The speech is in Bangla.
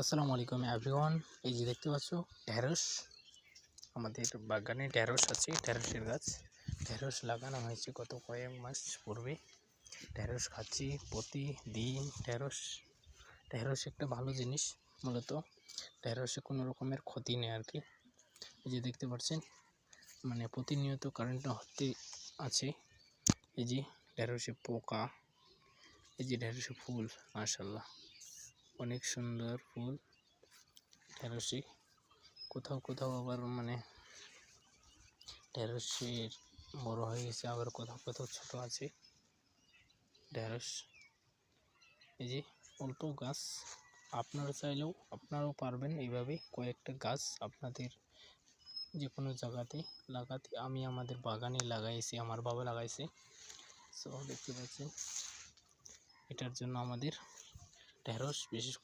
আসসালামু আলাইকুম এভরিওয়ান এই যে দেখতে পাচ্ছ, ঢেঁড়স। আমাদের বাগানে ঢেঁড়স আছে, ঢেঁড়সের গাছ। ঢেঁড়স লাগানো হয়েছে গত কয়েক মাস পূর্বে। ঢেঁড়স খাচ্ছি প্রতিদিন ঢেঁড়স। ঢেঁড়স একটা ভালো জিনিস, মূলত। ঢেঁড়সে কোনো রকমের ক্ষতি নেই আর কি। এই যে দেখতে পাচ্ছেন মানে প্রতিনিয়ত কারেন্টটা হতে আছে। এই যে ঢেঁড়সে পোকা, এই যে ঢেঁড়সে ফুল মাশাল্লাহ অনেক সুন্দর ফুল। ঢেঁড়সে কোথাও কোথাও আবার মানে ঢেঁড়সের বড় হয়ে গেছে, আবার কোথাও কোথাও ছোট আছে। ঢেঁড়স এই যে অল্প গাছ, আপনারা চাইলেও আপনারাও পারবেন এইভাবে কয়েকটা গাছ আপনাদের যে কোনো জায়গাতে লাগাতে। আমি আমাদের বাগানে লাগাইছি, আমার বাবা লাগাইছে। সো দেখতে পাচ্ছেন, এটার জন্য আমাদের ঢেঁড়স বিশেষ